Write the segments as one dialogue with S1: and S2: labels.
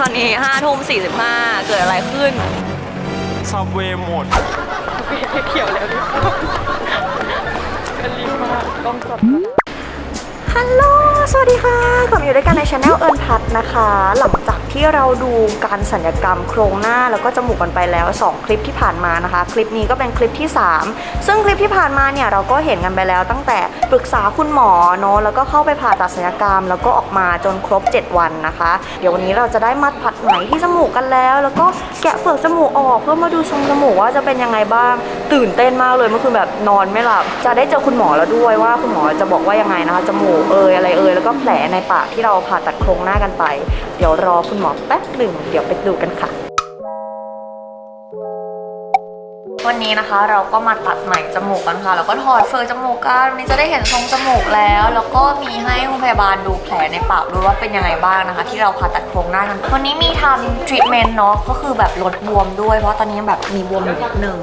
S1: ตอนนี้ห้าทุ่มสี่สิบห้าเกิดอะไรขึ้น
S2: ซับเวย์หมด
S1: เขียวแล้วดิเป็นรีบมากกล้องสดฮัลโหล สวัสดีค่ะผมอยู่ด้วยกันในช anel เอิญพัทนะคะ หลังจาก ที่เราดูการสัญญกรรมโครงหน้าแล้วก็จมูกกันไปแล้ว 2 คลิปที่ผ่านมานะคะ คลิปนี้ก็เป็นคลิปที่ 3 ซึ่งคลิปที่ผ่านมาเนี่ยเราก็เห็นกันไปแล้ว ตั้งแต่ปรึกษาคุณหมอเนอะแล้วก็เข้าไปผ่าตัดศัลยกรรม แล้วก็ออกมาจนครบ 7 วันนะคะ เดี๋ยววันนี้เราจะได้มัดผัดไหมที่จมูกกันแล้ว แล้วก็แกะเปลือกจมูกออกเพื่อมาดูทรงจมูกว่าจะเป็นยังไงบ้าง ตื่นเต้นมากเลยเมื่อคืนแบบนอนไม่หลับจะได้เจอคุณหมอแล้วด้วยว่าคุณหมอจะบอกว่ายังไงนะคะจมูกเอยอะไรเอยแล้วก็แผลในปากที่เราผ่าตัดโครงหน้ากันไป เดี๋ยวรอคุณหมอแป๊บหนึ่งเดี๋ยวไปดูกันค่ะ วันนี้นะคะเราก็มาตัดไหมจมูกกันค่ะ แล้วก็ถอดเฟอร์จมูกกันวันนี้จะได้เห็นทรงจมูกแล้ว แล้วก็มีให้คุณพยาบาลดูแผลในปากด้วยว่าเป็นยังไงบ้างนะคะ ที่เราผ่าตัดโครงหน้ากันวันนี้มีทำทรีทเมนต์เนาะก็คือแบบลดบวมด้วยเพราะตอนนี้แบบมีบวมอยู่นิดนึง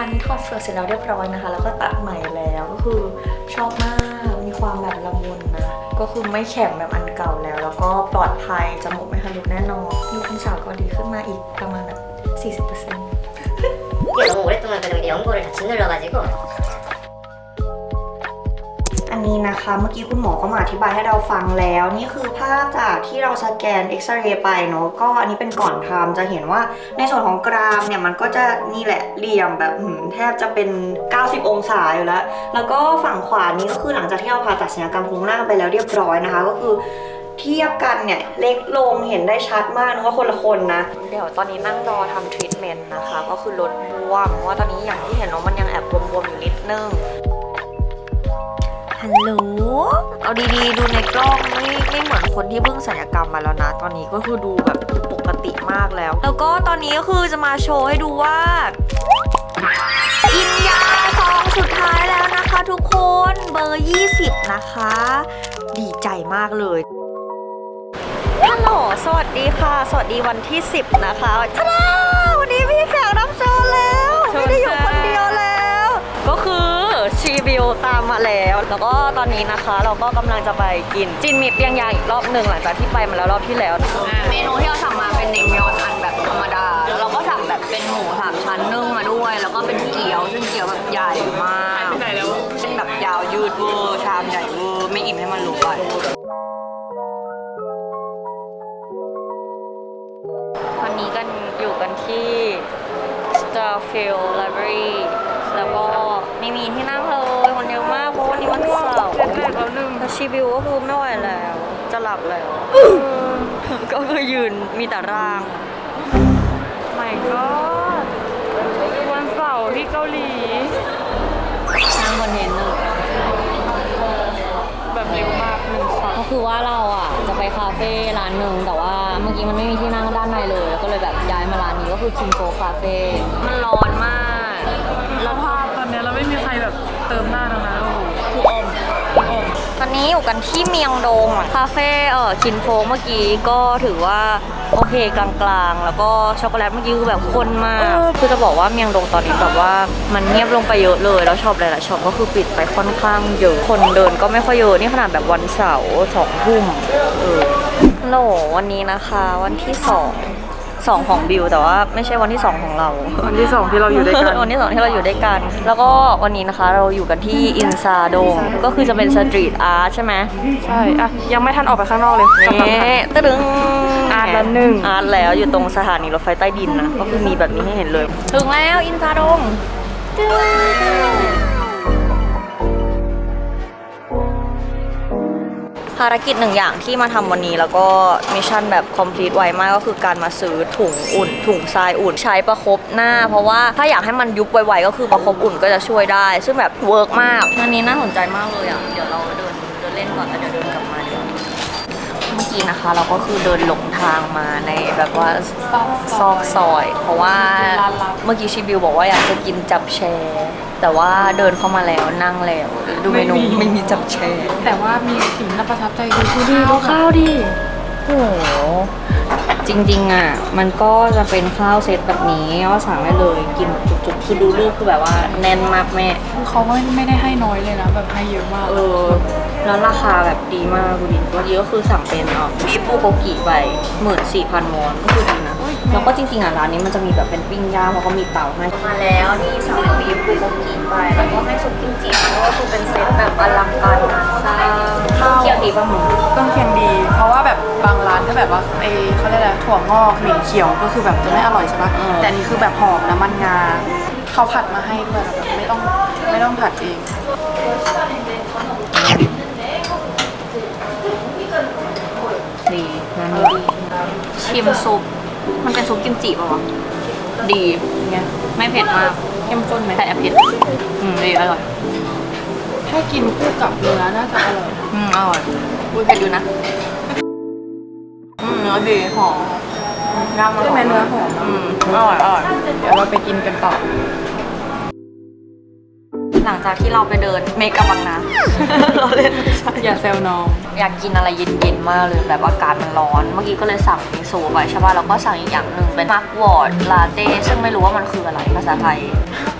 S1: นี่ถอดเฟือกเสร็จแล้วเรียบร้อยนะคะ แล้วก็ตัดใหม่แล้วก็คือชอบมาก มีความแบบละมุนนะ ก็คือไม่แข็งแบบอันเก่าแล้ว แล้วก็ปลอดภัย จมูกไม่ทะลุแน่นอนดูเป็สาวก็ดีขึ้นมาอีกประมาณแบบ40%
S3: เดี๋ยวผมเล่นตัวมันเป็นวิดีโอข
S1: องกูเลยฉัน
S3: จะรอมาจิโก้
S1: นี้นะคะ เมื่อกี้คุณหมอก็มาอธิบายให้เราฟังแล้ว นี่คือภาพจากที่เราสแกนเอ็กซเรย์ไปเนาะก็อันนี้เป็นก่อนทำจะเห็นว่าในส่วนของกรามเนี่ยมันก็จะนี่แหละเหลี่ยมแบบแทบจะเป็น 90 องศาอยู่แล้ว แล้วก็ฝั่งขวานี้ก็คือหลังจากที่เราผ่าตัดศัลยกรรมโครงหน้าไปแล้วเรียบร้อยนะคะ ก็คือเทียบกันเนี่ยเล็กลงเห็นได้ชัดมากนึกว่าคนละคนนะ เดี๋ยวตอนนี้นั่งรอทำทรีทเมนต์นะคะ ก็คือลดบวมเพราะว่าตอนนี้อย่างที่เห็นเนาะมันยังแอบบวมๆอยู่นิดนึง ฮัลโหล เอาดีๆ ดูในกล้องไม่ไม่เหมือนคนที่เพิ่งศัลยกรรมมาแล้วนะ ตอนนี้ก็คือดูแบบปกติมากแล้ว แล้วก็ตอนนี้ก็คือจะมาโชว์ให้ดูว่ากินยาซองสุดท้ายแล้วนะคะทุกคนเบอร์ 20 นะคะ ดีใจมากเลยฮัลโหลสวัสดีค่ะ สวัสดีวันที่ 10 นะคะชาดาวันนี้มีแขกรับเชิญแล้ว ไม่ได้อยู่คน ชีบิวตามมาแล้ว แล้วก็ตอนนี้นะคะ เราก็กำลังจะไปกินจินมีเปียงยางอีกรอบหนึ่งหลังจากที่ไปมาแล้วรอบที่แล้วเมนูที่เราสั่งมาเป็นเนมยอนอันแบบธรรมดาแล้วเราก็สั่งแบบเป็นหมูสามชั้นนึ่งมาด้วย แล้วก็เป็นเกี๊ยวซึ่งเกี๊ยวแบบใหญ่มากเป็นแบบยาวยืดเวอร์ชามใหญ่เวอร์ไม่อิ่มให้มันรู้ก่อนวันนี้กันอยู่กันที่ Starfield Library แล้วก็ไม่มีที่นั่งเลย เยอะมากเพราะวันนี้วันเสาร์แล้วชีวิวก็คือไม่ไหวแล้ว จะหลับแล้วก็คือยืนมีแต่ร่าง
S4: ไม่ก็วันเสาร์ที่เกาหลี
S1: นั่งคอนเทนต์หนึ่ง
S4: แบบเร็วมากหนึ่งสอง
S1: ก็คือว่าเราอะจะไปคาเฟ่ร้านหนึ่งแต่ว่าเมื่อกี้มันไม่มีที่นั่งด้านในเลยแล้วก็เลยแบบย้ายมาร้านนี้ก็คือคิงโกคาเฟ่มันร้อนมาก
S4: แล้วภาพตอนเนี้ยเราไม่มีใครแบบเติมหน้าทั้งนั้
S1: ตอนนี้อยู่กันที่เมียงดงอะคาเฟ่เออคินโฟเมื่อกี้ก็ถือว่าโอเคกลางๆ แล้วก็ช็อกโกแลตเมื่อกี้คือแบบข้นมากคือจะบอกว่าเมียงดงตอนนี้แบบว่ามันเงียบลงไปเยอะเลยแล้วช็อปหลายๆช็อปก็คือปิดไปค่อนข้างเยอะคนเดินก็ไม่ค่อยเยอะนี่ขนาดแบบวันเสาร์สองทุ่มเออโหลวันนี้นะคะ วันที่สอง สองของบิวแต่ว่าไม่ใช่วันที่สองของเรา
S4: วันที่สองที่เราอยู่ด้วยกัน
S1: วันที่สองที่เราอยู่ด้วยกัน แล้วก็วันนี้นะคะเราอยู่กันที่อินซาโดงก็คือจะเป็นสตรีทอาร์ตใช่ไหม
S4: ใช่อะยังไม่ทันออกไปข้างนอกเลย
S1: นี่ตึ้ง
S4: อาร์ตละหนึ่ง
S1: อาร์ตแล้วอยู่ตรงสถานีรถไฟใต้ดินนะก็คือมีแบบนี้ให้เห็นเลย ถึงแล้วอินซาโดง ภารกิจหนึ่งอย่างที่มาทำวันนี้ แล้วก็มิชชั่นแบบคอมพลีทไวมากก็คือการมาซื้อถุงอุ่น ถุงทรายอุ่นใช้ประคบหน้า เพราะว่าถ้าอยากให้มันยุบไวๆก็คือประคบอุ่นก็จะช่วยได้ ซึ่งแบบเวิร์กมากอันนี้น่าสนใจมากเลยอะเดี๋ยวเราเดินเดินเล่นก่อนแล้วเดี๋ยวเดินกลับมาเดี๋ยวเมื่อกี้นะคะ เราก็คือเดินหลงทางมาในแบบว่าซอกซอย เพราะว่าเมื่อกี้ชิบิวบอกว่าอยากจะกินจับแชร์ แต่ว่าเดินเข้ามาแล้วนั่งแล้วดูเมนูไม่มีจับแชร์
S4: แต่ว่ามีสิ่งน่าประทับใจคือดูดิดูข้าวดิ
S1: โอ้โหจริงๆอะมันก็จะเป็นข้าวเซตแบบนี้ก็สั่งได้เลยกินจุกๆคือดูรูปคือแบบว่าแน่นมากแม่
S4: เขาไม่ไม่ได้ให้น้อยเลยนะแบบให้เยอะมาก
S1: เออ แล้วราคาแบบดีมากดูดิเมื่อกี้ก็คือสั่งเป็นเนาะบีฟูโกกิไปหมื่นสี่พันวอนก็คือดีนะแล้วก็จริงๆอะร้านนี้มันจะมีแบบเป็นปิ้งย่างเพราะเขามีเตาให้มาแล้วนี่สั่งเป็นบีฟูโกกิไปแล้วก็ให้ซุปกิมจิก็คือเป็นเซตแบบอลังการงานสร้างข้าวเคี่ยวดีป่ะมึง
S4: เครื่องเคียงดี เพราะว่าแบบบางร้านก็แบบว่าไอเขาเรียกอะไรถั่วงอกเหม็นเขียวก็คือแบบจะไม่อร่อยใช่ปะ
S1: เออ
S4: แต่อันนี้คือแบบหอมน้ำมันงาเขาผัดมาให้ด้วยแบบไม่ต้องไม่ต้องผัดเอง
S1: ดีร้านนี้ดี ชิมซุป มันเป็นซุปกิมจิป่ะวะดีไงไม่เผ็ดมาก
S4: เข้มข้นไหม
S1: แต่แอบเผ็ด อืมดีอร่อย
S4: ถ้ากินคู่กับเนื้อน่าจะอร่อย
S1: อืมอร่อยอุ้ยเผ็ดอยู่นะ อืมเนื้อดีหอมย่างมัน
S4: ใช่ไหมเนื้อหอม
S1: อืมอร่อยอร่อย
S4: เดี๋ยวเราไปกินกันต่อ
S1: หลังจากที่เราไปเดินเมกะบังนาเราเล่นไม่ใช่
S4: อย่าแซวน้อง
S1: อยากกินอะไรเย็นๆมากเลยแบบอากาศมันร้อน เมื่อกี้ก็เลยสั่งมิโซะไปใช่ป่ะแล้วก็สั่งอีกอย่างหนึ่งเป็นมักวอร์ดลาเต้ซึ่งไม่รู้ว่ามันคืออะไรภาษาไทย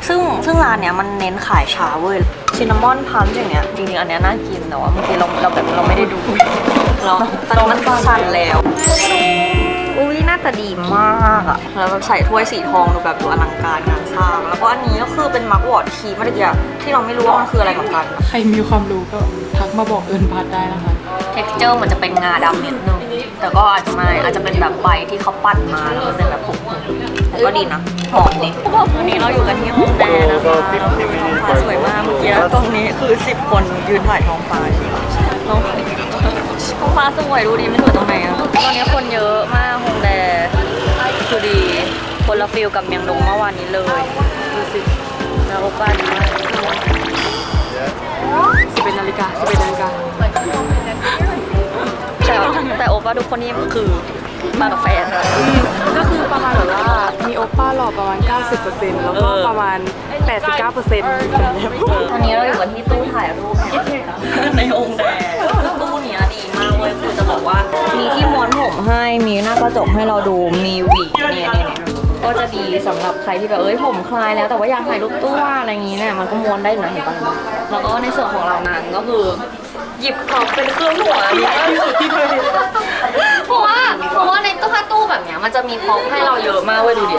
S1: ซึ่งซึ่งร้านเนี้ยมันเน้นขายชาเว้ยชินนามอนพันอย่างเนี้ยจริงๆอันเนี้ยน่ากินแต่ว่าเมื่อกี้เราเราแบบเราไม่ได้ดูเราตอนนี้มันสั่นแล้ว อุ้ยน่าจะดีมากอะแล้วแบบใส่ถ้วยสีทองดูแบบดูอลังการงานสร้าง แล้วก็อันนี้ก็คือเป็นมักวอร์ดคีเมื่อกี้อะที่เราไม่รู้ว่ามันคืออะไรเหมือนกัน
S4: ใครมีความรู้ก็ทักมาบอกเอิญพัดได้นะคะ
S1: texture เหมือนจะเป็นงาดำนิดนึง แต่ก็อาจจะไม่อาจจะเป็นแบบใบที่เขาปั้นมาแล้วมันเป็นแบบผงๆแต่ก็ดีนะ หอมดีวันนี้เราอยู่กันที่โฮมแดนะคะแล้วคือท้องฟ้าสวยมากเมื่อกี้ตรงนี้คือ 10 คนยืนถ่ายท้องฟ้าท้อง ท้องฟ้าสวยดูดีไม่สวยตรงไหนอะตอนนี้คนเยอะมากโฮมแดคือดี คนละฟิลกับเมียงดงเมื่อวานนี้เลยดูสิแล้วโอป้าดีมาก
S4: สิบเป็นนาฬิกาสิบเป็นนาฬิกา
S1: แต่แต่โอป้าทุกคนนี่คือมากับแฟน
S4: ก็คือประมาณแบบว่ามีโอป้าหล่อประมาณ 90%แล้วก็
S1: เออ
S4: ประมาณ 89%อย่างเงี้ย
S1: ตอนนี้เราอยู่กันที่ตู้ถ่ายรูปในองค์แดง บอกว่ามีที่ม้วนผมให้มีหน้ากระจกให้เราดูมีหวีเนี่ยเนี่ยเนี่ยก็จะดีสำหรับใครที่แบบเอ้ยผมคลายแล้วแต่ว่าอยากถ่ายรูปตู้อะไรอย่างงี้เนี่ยมันก็ม้วนได้อยู่นะเห็นปะแล้วก็ในส่วนของเรานั้นก็คือ หยิบของเป็นเครื่องหัวใหญ่ที่สุดที่เคยเห็นเพราะว่าเพราะว่าในตู้ตู้แบบเนี้ยมันจะมีพร็อพให้เราเยอะมากเว้ยดูดิ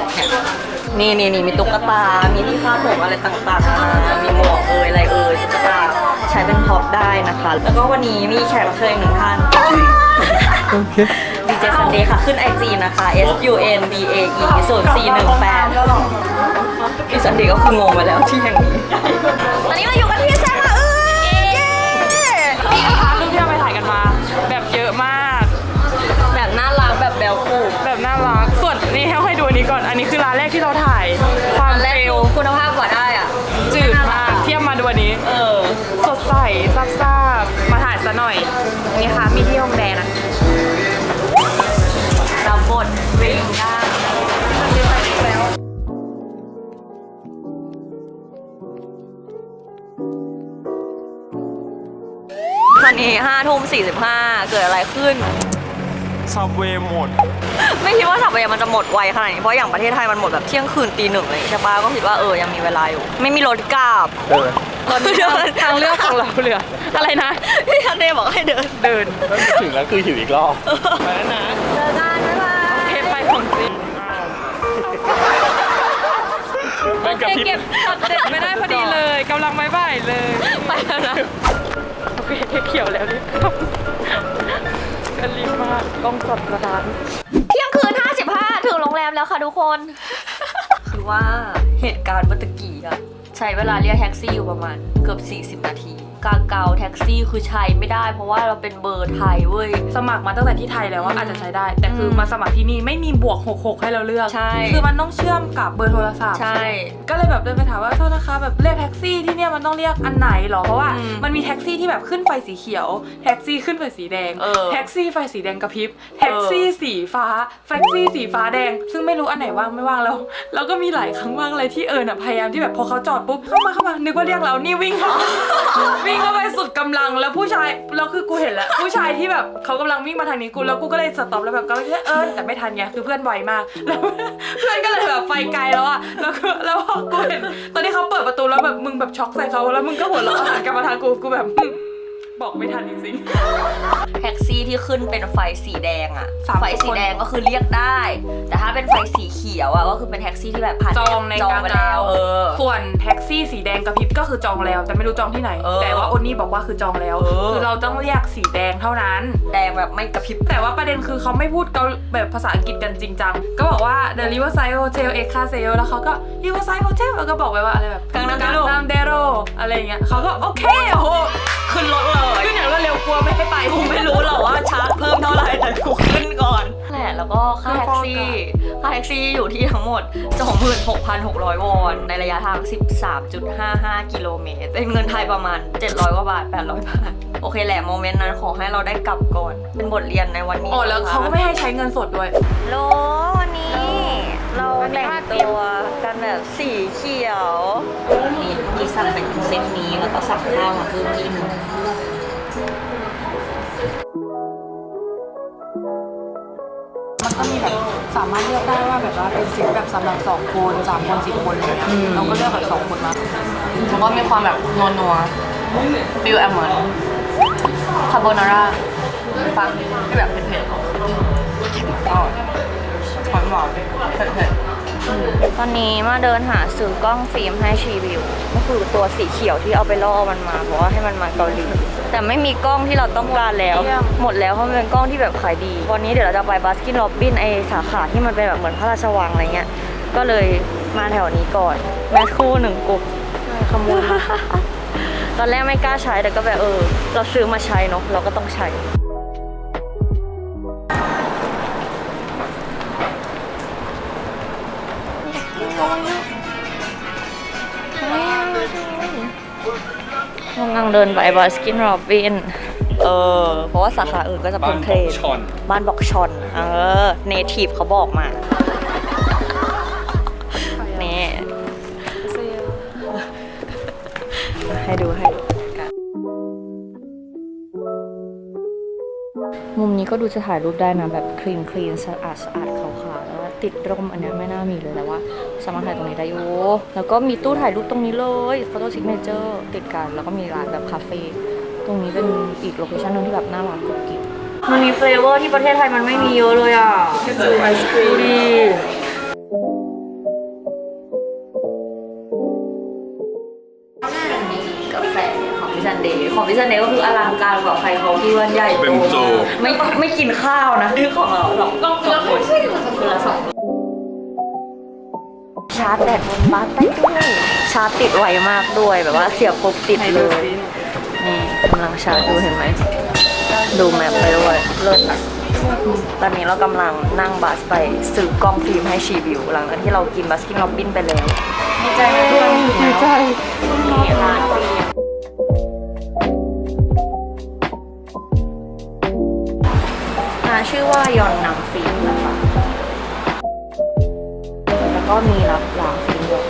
S1: เนี่ยนี่นี่นี่มีตุ๊กตา มีที่คาดผมอะไรต่างๆนานามีหมวกเอยอะไรเอยตุ๊กตาใช้เป็นพ็อปได้นะคะ แล้วก็วันนี้มีแขกรับเชิญอีกหนึ่งท่าน ดีเจซันเดย์ค่ะ ขึ้น IG นะคะ S U N D A E 0 4 1 8พี่ซันเดย์ก็คืองงไปแล้วที่แห่งนี้ ตอนนี้เราอยู่กันที่แซ ทุ่มสี่สิบห้าเกิดอะไรขึ้น
S2: ซับเวย์หมด
S1: ไม่คิดว่าสัปดาห์มันจะหมดไวขนาดนี้ เพราะอย่างประเทศไทยมันหมดแบบเที่ยงคืนตีหนึ่งอะไรอย่างเลยใช่ปะก็คิดว่าเออยังมีเวลาอยู่ ไม่มีรถกลับ
S2: เออ
S4: ตอนนี้ทางเลือกของเราเหลือ อะไรนะ
S1: พี่ทันเดย์บอกให้เดิน
S4: เดิน
S2: ถึงแล้วคือหิวอีกรอบไปแล้วนะ
S1: เจอกันบ๊ายบาย
S4: เทปไปของจริง
S2: แม่งกระพริบ
S4: เก็บช็อตเด็ดไม่ได้พอดีเลยกำลังไม่บ่ายเลย
S1: ไปแล้วนะ
S4: โอ เคเทปเขียวแล้วนี่ครับกันรีบมากกล้องสดกระดาน
S1: เที่ยงคืน 55 ถึงโรงแรมแล้วค่ะทุกคน คือว่าเหตุการณ์เมื่อตะกี้อะใช้เวลาเรียกแท็กซี่อยู่ประมาณเกือบ 40 นาที กาเกาแท็กซี่คือใช้ไม่ได้ เพราะว่าเราเป็นเบอร์ไทยเว้ย
S4: สมัครมาตั้งแต่ที่ไทยแล้วว่าอาจจะใช้ได้ แต่คือมาสมัครที่นี่ไม่มีบวก 66 ให้เราเลือก
S1: ใช่
S4: คือมันต้องเชื่อมกับเบอร์โทรศัพท์
S1: ใช่
S4: ก็เลยแบบเดินไปถามว่าโทษนะคะแบบเรียกแท็กซี่ที่เนี่ยเนี่ยมันต้องเรียกอันไหนหรอ เพราะว่า
S1: อืม
S4: มันมีแท็กซี่ที่แบบขึ้นไฟสีเขียว แท็กซี่ขึ้นไฟสีแดง
S1: เออ
S4: แท็กซี่ไฟสีแดงกระพริบ แท็กซี่สีฟ้า แท็กซี่สีฟ้าแดง ซึ่งไม่รู้อันไหนว่างไม่ว่างแล้ว แล้วก็มีหลายครั้งว่างเลยที่เอิญอะพยายามที่แบบพอเขาจอดปุ๊บเข้ามาเข้ามานึกว่าเรียกเรานี่วิ่งเข้าวิ่งเข้าไปสุดกำลังแล้วผู้ชายแล้วคือกูเห็นแล้ว ผู้ชายที่แบบเขากำลังวิ่งมาทางนี้กูแล้วกูก็เลยสต็อปแล้วแบบก็เลยเออแต่ไม่ทันไงคือเพื่อนไวมากแล้วเพื่อนก็เลยแบบไฟไกลแล้วอะแล้วก็แล้วพอกูเห็นตอนที่เขาเปิดประตูแล้วแบบมึงแบบช็อกใส่เขาแล้วมึงก็หัวเราะหันกลับมาทางกูกูแบบ บอกไม่ทันจริง
S1: แท็กซี่ที่ขึ้นเป็นไฟสีแดงอะ
S4: สาม
S1: ไฟสี
S4: คน
S1: แดงก็คือเรียกได้ แต่ถ้าเป็นไฟสีเขียวอะก็คือเป็นแท็กซี่ที่แบบผ่าน
S4: ๆจองใน
S1: จอง
S4: กลาง
S1: ไปแล้วเออ
S4: ส่วนแท็กซี่สีแดงกระพริบก็คือจองแล้ว แต่ไม่รู้จองที่ไหน
S1: เออ
S4: แต่ว่าโอนี่บอกว่าคือจองแล้ว
S1: เออ
S4: คือเราต้องเรียกสีแดงเท่านั้น
S1: แดงแบบไม่กระพริบ
S4: แต่ว่าประเด็นคือเขาไม่พูดเกาแบบภาษาอังกฤษกันจริงจัง ก็บอกว่า the riverside hotel e x a s e l แล้วเขาก็ riverside hotel แล้วก็บอกไว้ว่าอะไรแบบ
S1: กังนัมเดโร่
S4: นัมเดโรอะไรอย่างเงี้ยเขาก็โอเคโอ้โห
S1: ขึ้นรถเลย
S4: ขึ้นอย่างรวดเร็วกลัวไม่ให้ไป
S1: กูไม่รู้หรอกว่าชาร์จเพิ่มเท่าไหร่แต่กูขึ้นก่อนแหละแล้วก็ค่าแท็กซี่ค่าแท็กซี่อยู่ที่ทั้งหมด 26,600 วอน ในระยะทาง 13.55 กิโลเมตร เป็นเงินไทยประมาณ 700 กว่าบาท 800 บาท โอเคแหละโมเมนต์นั้นขอให้เราได้กลับก่อน เป็นบทเรียนในวันนี้
S4: อ๋อแล้วเขาก็ไม่ให้ใช้เงินสดด้วย
S1: โลวันนี้เราแต่งตัวกันแบบสีเขียว นี่ที่สั่งเป็นเซตนี้แล้วก็สั่งข้าวมาเพิ่มที่หนึ่ง
S4: ก็มีแบบสามารถเลือกได้ว่าแบบว่าเป็นเซตแบบสำหรับสองคนสามคนสี่คนอะไรเงี้ยเราก็เลือกแบบสองคนมาแล้วก็มีความแบบนัวนัวฟิลแอมเหมือนคาโบนาร่าฟังที่แบบเผ็ดๆอ๋อหวานหวานเผ็ดๆ
S1: ตอนนี้มาเดินหาซื้อกล้องฟิล์มให้ชีวิว คือตัวสีเขียวที่เอาไปล่อมันมาเพราะว่าให้มันมาเกาหลีแต่ไม่มีกล้องที่เราต้องการแล้ว
S4: เยี่ยม
S1: หมดแล้วเพราะมันเป็นกล้องที่แบบขายดี วันนี้เดี๋ยวเราจะไปบาสกินล็อบบินไอสาขาที่มันเป็นแบบเหมือนพระราชวังอะไรเงี้ยก็เลยมาแถวนี้ก่อนแมสคู่หนึ่งกุ๊กขโมยมาตอนแรกไม่กล้าใช้แต่ก็แบบเออ เราซื้อมาใช้เนาะเราก็ต้องใช้ กำลังเดินไปบาสกินโรบิน เออ เพราะว่าสาขาอื่นก็จะเป็นเทรน
S2: ชอน
S1: บ้านบอกชอน เออ เนทีฟเขาบอกมา นี่ ให้ดูให้ดูกันมุมนี้ก็ดูจะถ่ายรูปได้นะ แบบคลีนคลีนสะอาดสะอาดขาวๆแล้วว่า ติดร่มอันเนี้ยไม่น่ามีเลยแต่ว่า สามารถถ่ายตรงนี้ได้อยู่แล้วก็มีตู้ถ่ายรูปตรงนี้เลยโฟโต้ซิกเนเจอร์ติดกันแล้วก็มีร้านแบบคาเฟ่ตรงนี้เป็นอีกโลเคชั่นหนึงที่แบบน่ารักกุ๊กกิ๊บมันมีเฟลเวอร์ที่ประเทศไทยมันไม่มีเยอะเลยอะดูไอศครีมดีกาแฟของพิซันเดย์ของพิซันเดย์ก็คืออลังการกว่าใครเขาที่ว่าใหญ่โต
S2: เป็นโจ
S1: ไม่ไม่กินข้าวนะคือของเราสองต้องคนคือละสองชาร์จแบตบนบัสได้ด้วยชาร์จติดไวมากด้วยแบบว่าเสียบปุ๊บติดเลย นี่กำลังชาร์จดูเห็นไหม ดูแมปไปด้วยเลิศนะตอนนี้เรากำลังนั่งบัสไปซื้อกล้องฟิล์มให้ชีวิว หลังจากที่เรากินบัสกินล็อบบินไปแล้วดีใจไหมเพื่อนดีใจนี่ร้านฟิล์มร้านชื่อว่ายอนนำฟิล์มนะคะแล้ว ก็มีรับล้างฟิล์มด้วย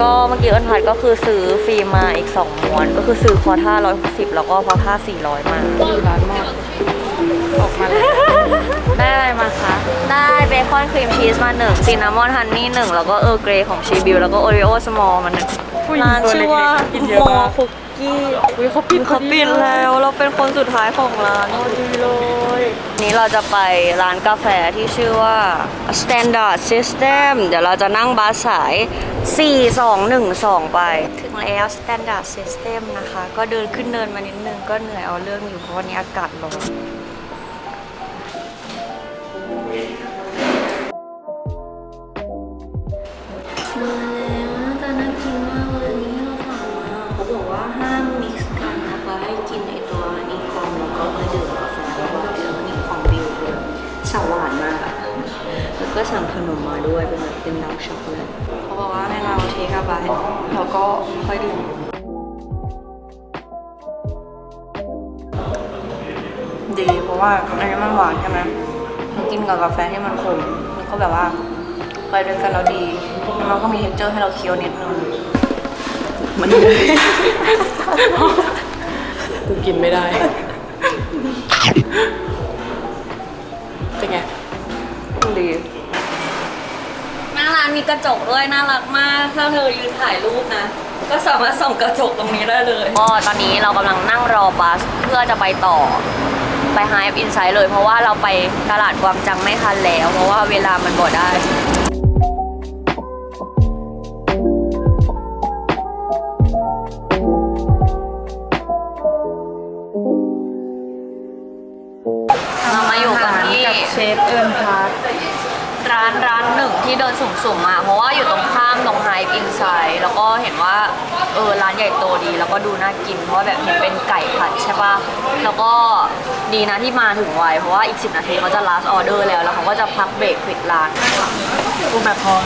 S1: ก็เมื่อกี้เอิญพัดก็คือซื้อฟิล์มมาอีก 2ม้วน ก็คือซื้อคอท่า160 แล้วก็คอท่า 400 มา
S4: ร้านมากออกมาเลยได้อะไรมาคะ
S1: ได้เบคอนครีมชีสมาหนึ่งซินนามอนฮันนี่หนึ่งแล้วก็เออร์เกรย์ของชีบิวแล้วก็โอริโอสมอลมาหนึ่ง
S4: ผู้หญิง
S1: ร้าน
S4: ตัว
S1: ชื่อ
S4: เล็
S1: ว่าก
S4: ๆกินเยอะ
S1: โม
S4: มาก
S1: คุกกี้
S4: อุ้ยเขาปิด
S1: เขาปิดแล้ว เราเป็นคนสุดท้ายของร้านพอดีเลย นี้เราจะไปร้านกาแฟที่ชื่อว่า Standard System เดี๋ยวเราจะนั่งบัสสาย 4212 ไป ถึงแล้ว Standard System นะคะ ก็เดินขึ้นเนินมานิดนึงก็เหนื่อยเอาเรื่องอยู่เพราะวันนี้อากาศร้อน สั่งขนมมาด้วยเป็นแบบเป็นดาร์กช็อกโกแลตเขาบอกว่าให้เราเทคอะบายแล้วก็ค่อยดื่มดีเพราะว่าอันนี้มันหวานใช่ไหมมันกินกับกาแฟที่มันขมมันก็แบบว่าไปด้วยกันแล้วดีแล้วมันก็มีเท็กเจอร์ให้เราเคี้ยวนิดนึงมัน
S4: กูกินไม่ได้เป็นไง
S1: ดีหน้านมีกระจกด้วยน่ารักมากถ้าเธอยืนถ่ายรูปนะ ก็สามารถส่องกระจกตรงนี้ได้เลยก็ตอนนี้เรากำลังนั่งรอบัสเพื่อจะไปต่อไป Hive Insight เลย เพราะว่าเราไปตลาดกวางจังไม่ทันแล้ว เพราะว่าเวลามันบ่ได้ สุ่มๆมา เพราะว่าอยู่ตรงข้ามตรงไฮอินไซด์แล้วก็เห็นว่าเออร้านใหญ่โตดี แล้วก็ดูน่ากิน เพราะว่าแบบเห็นเป็นไก่ผัดใช่ปะแล้วก็ดีนะที่มาถึงไวเพราะว่าอีก 10 นาทีเขาจะ last order แล้ว แล้วเขาก็จะพักเบรกปิดร้าน
S4: กูแบบพร้อม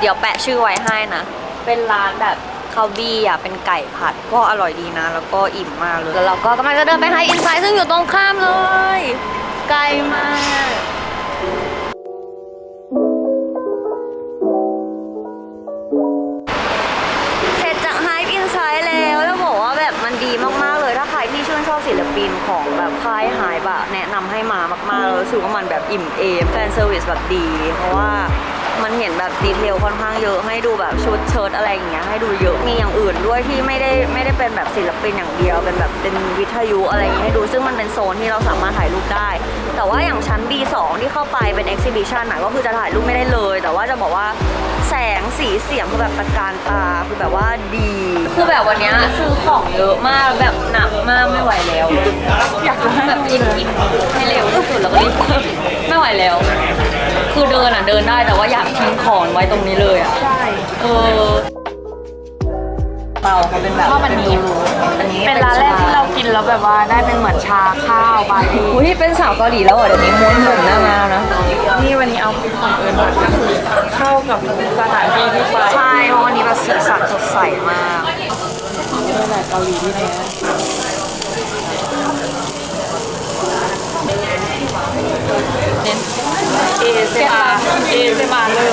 S1: เดี๋ยวแปะชื่อไว้ให้นะ เป็นร้านแบบ คาบี้อะเป็นไก่ผัดก็อร่อยดีนะ แล้วก็อิ่มมากเลยแล้วเราก็กำลังจะเดินไปไฮอินไซด์ซึ่งอยู่ตรงข้ามเลย ไกลมากเสร็จจาก Hype Insight แล้วบอกว่าแบบมันดีมากๆเลยถ้าใครที่ชื่นชอบศิลปินของแบบค่าย Hype อะแนะนำให้มามากๆเลยรู้สึกว่ามันแบบอิ่มเอมแฟนเซอร์วิสแบบดี เพราะว่า มันเห็นแบบดีเทลค่อนข้างเยอะให้ดูแบบชุดเชิ้ตอะไรอย่างเงี้ยให้ดูเยอะมีอย่างอื่นด้วยที่ไม่ได้ไม่ได้เป็นแบบศิลปินอย่างเดียว เป็นแบบเป็นวิทยุอะไรอย่างเงี้ยให้ดูซึ่งมันเป็นโซนที่เราสามารถถ่ายรูปได้ แต่ว่าอย่างชั้น B2 ที่เข้าไปเป็น exhibition น่ะก็คือจะถ่ายรูปไม่ได้เลย แต่ว่าจะบอกว่าแสงสีเสียงคือแบบตะการตาคือแบบว่าดีคือแบบวันเนี้ยซื้อของเยอะมากแบบหนักมากไม่ไหวแล้ว อยากแบบรีบกินให้เร็วที่สุดแล้วก็รีบไม่ไหวแล้ว คือเดินอะเดินได้แต่ว่าอยากทิ้งของไว้ตรงนี้เลยอะ
S4: ใช่
S1: เออเปาเขาเป็นแบบ
S4: ชอบอันนี้
S1: อันนี้
S4: เป็นร้านแรกที่เรากินแล้วแบบว่าได้เป็นเหมือนชาข้าวบาลี
S1: อุ้ยเป็นสาวเกาหลีแล้วเหรอเดี๋ยวนี้ม้วนผมหน้ามาแล้วนะ
S4: นี่วันนี้เอาเป็นของเอิญพัทก็คือเข้ากับสถานที่ที่ไป
S1: ใช่เพราะวันนี้แบบสีสันสดใสมาก
S4: นี่แหละเกาหลีที่แท้ เอเซมาเอเซมาเลย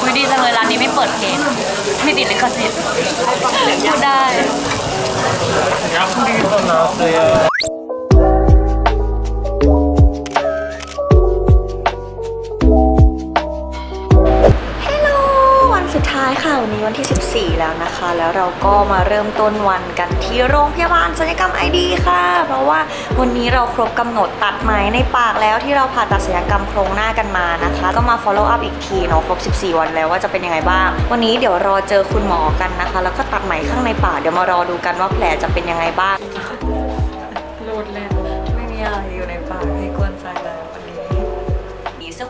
S1: คุยดีจังเลยร้านนี้ไม่เปิดเพลงไม่ติดลิขสิทธิ์พูดได้
S3: ฮั วันนี้วันที่ 14 แล้วนะคะ แล้วเราก็มาเริ่มต้นวันกันที่โรงพยาบาลศัลยกรรมไอดีค่ะ เพราะว่าวันนี้เราครบกำหนดตัดไหมในปากแล้วที่เราผ่าตัดศัลยกรรมโครงหน้ากันมานะคะ ก็มา follow up อีกทีเนาะครบ 14 วันแล้วว่าจะเป็นยังไงบ้าง วันนี้เดี๋ยวรอเจอคุณหมอกันนะคะ แล้วก็ตัดไหมข้างในปากเดี๋ยวมารอดูกันว่าแผลจะเป็นยังไงบ้าง
S4: โลดแล่น
S1: ไม่มีอะไรอยู่ในปาก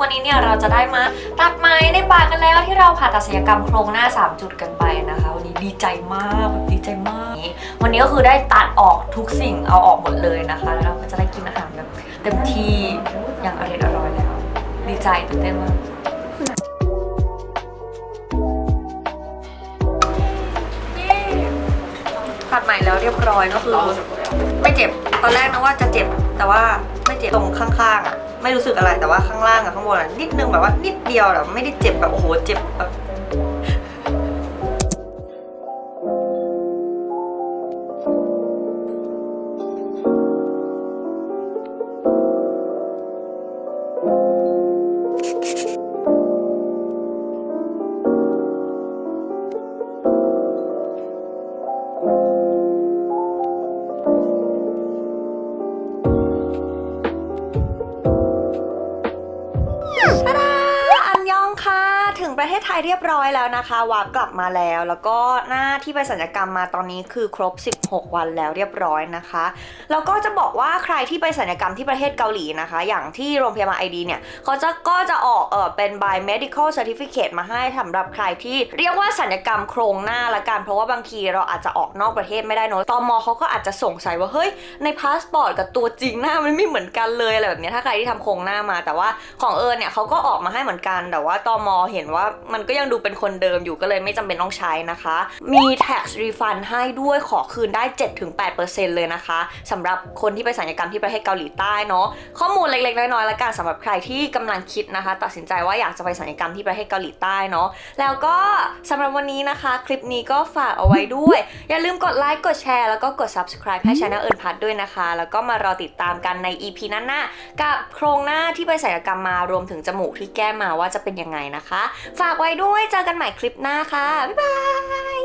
S1: วันนี้เนี่ยเราจะได้มาตัดไหมในปากกันแล้วที่เราผ่าตัดศัลยกรรมโครงหน้า 3 จุดกันไปนะคะ วันนี้ดีใจมากแบบดีใจมาก วันนี้ก็คือได้ตัดออกทุกสิ่งเอาออกหมดเลยนะคะ แล้วเราก็จะได้กินอาหารแบบเต็มที่อย่างอร่อยอร่อยแล้ว ดีใจตื่นเต้นมากตัดใหม่แล้วเรียบร้อยก็คือไม่เจ็บตอนแรกนึกว่าจะเจ็บแต่ว่าไม่เจ็บตรงข้างๆอะ ไม่รู้สึกอะไรแต่ว่าข้างล่างกับข้างบนอะนิดนึงแบบว่านิดเดียวแบบไม่ได้เจ็บแบบโอ้โหเจ็บแบบ ประเทศไทยเรียบร้อยแล้วนะคะวาร์ปกลับมาแล้ว แล้วก็หน้าที่ไปสัญญกรรมมาตอนนี้คือครบ 16 วันแล้วเรียบร้อยนะคะแล้วก็จะบอกว่าใครที่ไปสัญญกรรมที่ประเทศเกาหลีนะคะ อย่างที่โรงพยาบาลไอดีเนี่ยเขาจะก็จะออกเออเป็น by medical certificate มาให้สำหรับใครที่เรียกว่าสัญญกรรมโครงหน้าละกัน เพราะว่าบางทีเราอาจจะออกนอกประเทศไม่ได้เนอะตอมอเขาก็อาจจะสงสัยว่าเฮ้ยในพาสปอร์ตกับตัวจริงหน้ามันไม่เหมือนกันเลยอะไรแบบนี้ถ้าใครที่ทำโครงหน้ามา แต่ว่าของเอิญเนี่ยเขาก็ออกมาให้เหมือนกัน แต่ว่าตอมอเห็นว่ามันก็ยังดูเป็นคนเดิมอยู่ก็เลยไม่จำเป็นต้องใช้นะคะ มี tax refund ให้ด้วยขอคืนได้ 7-8%เลยนะคะสำหรับคนที่ไปสัญญกรรมที่ประเทศเกาหลีใต้เนาะข้อมูลเล็กๆน้อยๆละกันสำหรับใครที่กำลังคิดนะคะ ตัดสินใจว่าอยากจะไปสัญญกรรมที่ประเทศเกาหลีใต้เนาะแล้วก็สำหรับวันนี้นะคะ คลิปนี้ก็ฝากเอาไว้ด้วย อย่าลืมกดไลค์กดแชร์แล้วก็กด subscribe ให้ Channel เอิญพัดด้วยนะคะ แล้วก็มารอติดตามกันใน EP หน้าๆกับโครงหน้าที่ไปศัลยกรรมมารวมถึงจมูกที่แก้มาว่าจะเป็นยังไงนะคะฝากไว้ด้วยเจอกันใหม่คลิปหน้าค่ะ บ๊ายบาย